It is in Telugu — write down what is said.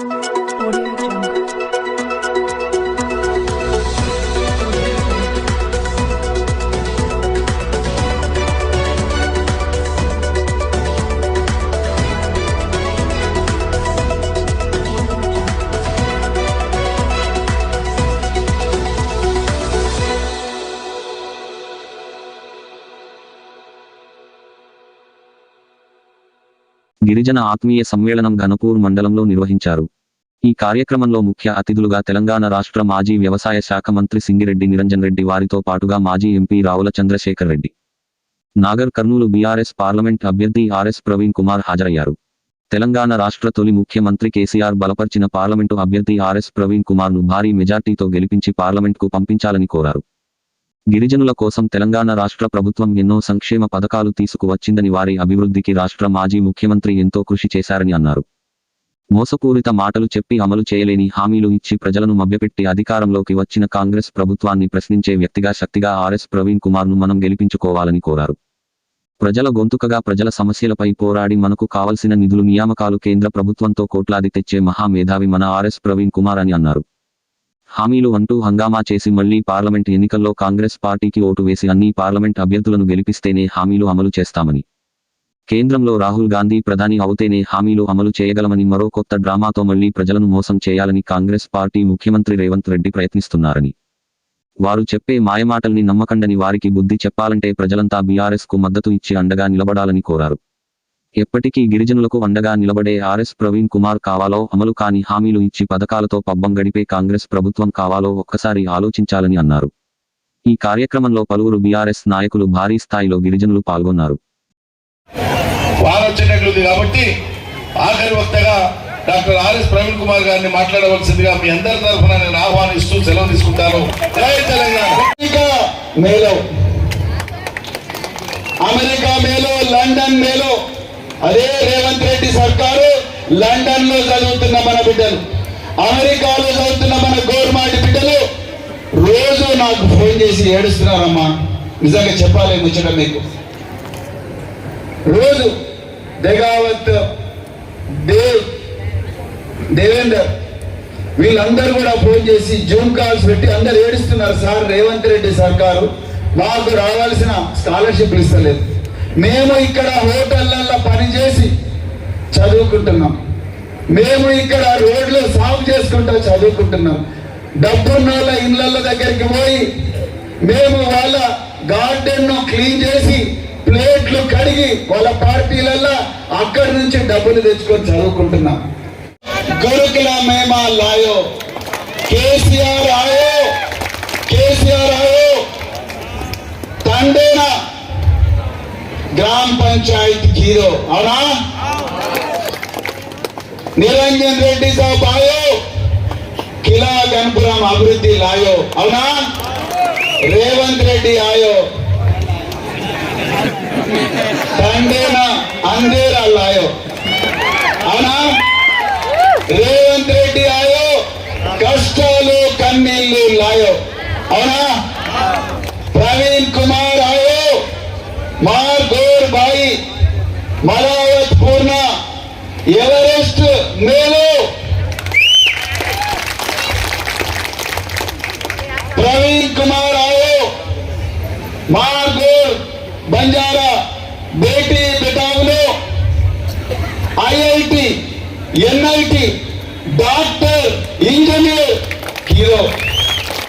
You. గిరిజన ఆత్మీయ సమ్మేళనం ఘనపూర్ మండలంలో నిర్వహించారు. ఈ కార్యక్రమంలో ముఖ్య అతిథులుగా తెలంగాణ రాష్ట్ర మాజీ వ్యవసాయ శాఖ మంత్రి సింగిరెడ్డి నిరంజన్ రెడ్డి వారితో పాటుగా మాజీ MP Ravula Chandrasekhar Reddy. Nagar Kurnool BRS parliament అభ్యర్థి ఆర్ఎస్ ప్రవీణ్ కుమార్ హాజరయ్యారు. తెలంగాణ రాష్ట్ర తొలి ముఖ్యమంత్రి కేసీఆర్ బలపర్చిన పార్లమెంటు అభ్యర్థి ఆర్ఎస్ ప్రవీణ్ కుమార్ను భారీ మెజార్టీతో గెలిపించి పార్లమెంట్కు పంపించాలని కోరారు. గిరిజనుల కోసం తెలంగాణ రాష్ట్ర ప్రభుత్వం ఎన్నో సంక్షేమ పథకాలు తీసుకువచ్చిందని వారి అభివృద్ధికి రాష్ట్ర మాజీ ముఖ్యమంత్రి ఎంతో కృషి చేశారని అన్నారు. మోసపూరిత మాటలు చెప్పి అమలు చేయలేని హామీలు ఇచ్చి ప్రజలను మభ్యపెట్టి అధికారంలోకి వచ్చిన కాంగ్రెస్ ప్రభుత్వాన్ని ప్రశ్నించే వ్యక్తిగా శక్తిగా ఆర్ఎస్ ప్రవీణ్ కుమార్ను మనం గెలిపించుకోవాలని కోరారు. ప్రజల గొంతుకగా ప్రజల సమస్యలపై పోరాడి మనకు కావలసిన నిధులు నియామకాలు కేంద్ర ప్రభుత్వంతో కోట్లాది తెచ్చే మహా మేధావి మన ఆర్ఎస్ ప్రవీణ్ కుమార్ అని అన్నారు. హామీలు అంటూ హంగామా చేసి మళ్ళీ పార్లమెంట్ ఎన్నికల్లో కాంగ్రెస్ పార్టీకి ఓటు వేసి అన్ని పార్లమెంట్ అభ్యర్థులను గెలిపిస్తేనే హామీలు అమలు చేస్తామని. కేంద్రంలో రాహుల్ గాంధీ ప్రధాని అవుతేనే హామీలు అమలు చేయగలమని మరో కొత్త డ్రామాతో మళ్ళీ ప్రజలను మోసం చేయాలని కాంగ్రెస్ పార్టీ ముఖ్యమంత్రి రేవంత్ రెడ్డి ప్రయత్నిస్తున్నారని. వారు చెప్పే మాయమాటల్ని నమ్మకండని వారికి బుద్ధి చెప్పాలంటే ప్రజలంతా బీఆర్ఎస్కు మద్దతు ఇచ్చి అండగా నిలబడాలని కోరారు. ఎప్పటికీ గిరిజనులకు అండగా నిలబడే ఆర్ఎస్ ప్రవీణ్ కుమార్ కావాలో అమలు కాని హామీలు ఇచ్చి పథకాలతో పబ్బం గడిపే కాంగ్రెస్ ప్రభుత్వం కావాలో ఒక్కసారి ఆలోచించాలని అన్నారు. ఈ కార్యక్రమంలో పలువురు బీఆర్ఎస్ నాయకులు భారీ స్థాయిలో గిరిజనులు పాల్గొన్నారు. కాబట్టి ఆఖరి వక్తగా doctor R S Praveen Kumar గారిని మాట్లాడవలసిందిగా మీ అందరి తరఫున నేను ఆహ్వానిస్తూ సెలవు తీసుకుంటాను. జై తెలంగాణ. అమెరికా మేలో అమెరికా మేలో అదే రేవంత్ రెడ్డి సర్కారు లండన్లో చదువుతున్న మన బిడ్డలు అమెరికాలో చదువుతున్న మన గోర్మాటి బిడ్డలు రోజు నాకు ఫోన్ చేసి ఏడుస్తున్నారమ్మా. నిజంగా చెప్పాలి ముచ్చట మీకు. రోజు దేగావత్ దేవ్ దేవేందర్ వీళ్ళందరూ కూడా ఫోన్ చేసి జూమ్ కాల్స్ పెట్టి అందరు ఏడుస్తున్నారు సార్ రేవంత్ రెడ్డి సర్కారు మాకు రావాల్సిన స్కాలర్షిప్లు ఇస్తలేదు. మేము ఇక్కడ హోటళ్ళలో చదువుకుంటున్నాం. మేము ఇక్కడ రోడ్లో సాగు చేసుకుంటూ చదువుకుంటున్నాం. డబ్బున్న వాళ్ళ ఇళ్ళ దగ్గరికి పోయి మేము వాళ్ళ గార్డెన్ క్లీన్ చేసి ప్లేట్లు కడిగి వాళ్ళ పార్టీలల్లో అక్కడి నుంచి డబ్బులు తెచ్చుకొని చదువుకుంటున్నాం. గురుకుల మేమా లాయో? కేసీఆర్ ఆయో? కేసీఆర్ ఆయో? తండేనా? గ్రామ పంచాయత్ హీరో. అవునా? నిరంజన్ రెడ్డి సాబ్ ఆయో కిలా గణపురం అభివృద్ధి లాయో. అవునా? రేవంత్ రెడ్డి ఆయో. తండేనా అందేరా లాయో. అవునా? రేవంత్ రెడ్డి ఆయో కష్టాలు కన్నీళ్ళు లాయో. అవునా? ప్రవీణ్ కుమార్ ఆయో మార్ గోర్ బాయి మలావత్ పూర్ణ ఎవరెస్ట్ మేము ప్రవీణ్ కుమార్ రావు మార్గూర్ బంజారా బేటీ బెటావులో IIT NIT doctor engineer hero.